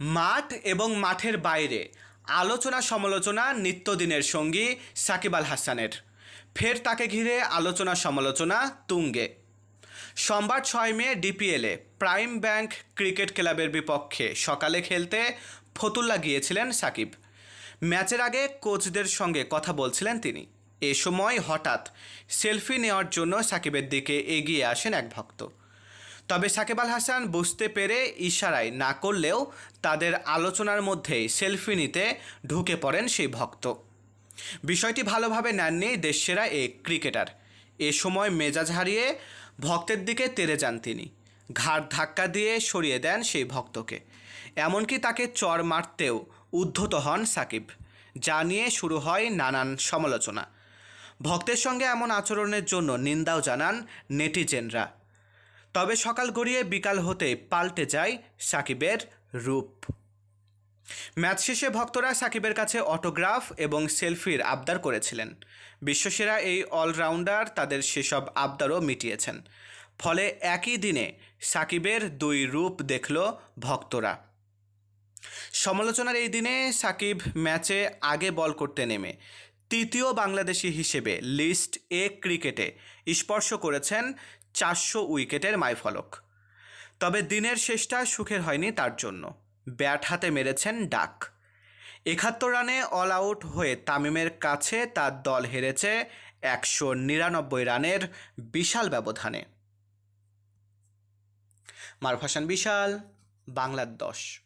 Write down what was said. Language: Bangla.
মাঠ এবং মাঠের বাইরে। আলোচনা সমালোচনা, নিত্যদিনের সঙ্গী সাকিব আল হাসানের। ফের তাকে ঘিরে আলোচনা সমালোচনা তুঙ্গে। সোমবার ছয় মে ডিপিএলে প্রাইম ব্যাংক ক্রিকেট ক্লাবের বিপক্ষে সকালে খেলতে ফতুল্লা গিয়েছিলেন সাকিব। ম্যাচের আগে কোচদের সঙ্গে কথা বলছিলেন তিনি। এ সময় হঠাৎ সেলফি নেওয়ার জন্য সাকিবের দিকে এগিয়ে আসেন এক ভক্ত। তবে সাকিব আল হাসান বুঝতে পেরে ইশারায় না করলেও তাদের আলোচনার মধ্যেই সেলফি নিতে ঢুকে পড়েন সেই ভক্ত। বিষয়টি ভালোভাবে নেননি দেশসেরা এই ক্রিকেটার। এ সময় মেজাজ হারিয়ে ভক্তের দিকে তেরে যান তিনি। ঘাড় ধাক্কা দিয়ে সরিয়ে দেন সেই ভক্তকে। এমনকি তাকে চর মারতেও উদ্ধত হন সাকিব, যা নিয়ে শুরু হয় নানান সমালোচনা। ভক্তের সঙ্গে এমন আচরণের জন্য নিন্দাও জানান নেটিজেনরা। তবে সকাল গড়িয়ে বিকাল হতে পাল্টে যায় সাকিবের রূপ। ম্যাচ শেষে ভক্তরা সাকিবের কাছে অটোগ্রাফ এবং সেলফির আবদার করেছিলেন। বিশ্বসেরা এই অলরাউন্ডার তাদের সেসব আবদারও মিটিয়েছেন। ফলে একই দিনে সাকিবের দুই রূপ দেখল ভক্তরা। সমালোচনার এই দিনে সাকিব ম্যাচে আগে বল করতে নেমে। তৃতীয় বাংলাদেশি হিসেবে লিস্ট এ ক্রিকেটে স্পর্শ করেছেন চারশো উইকেটের মাইফলক। তবে দিনের শেষটা সুখের হয়নি তার জন্য। ব্যাট হাতে মেরেছেন ডাক। একাত্তর রানে অল আউট হয়ে তামিমের কাছে তার দল হেরেছে একশো নিরানব্বই রানের বিশাল ব্যবধানে। মারফাসান বিশাল বাংলার দশ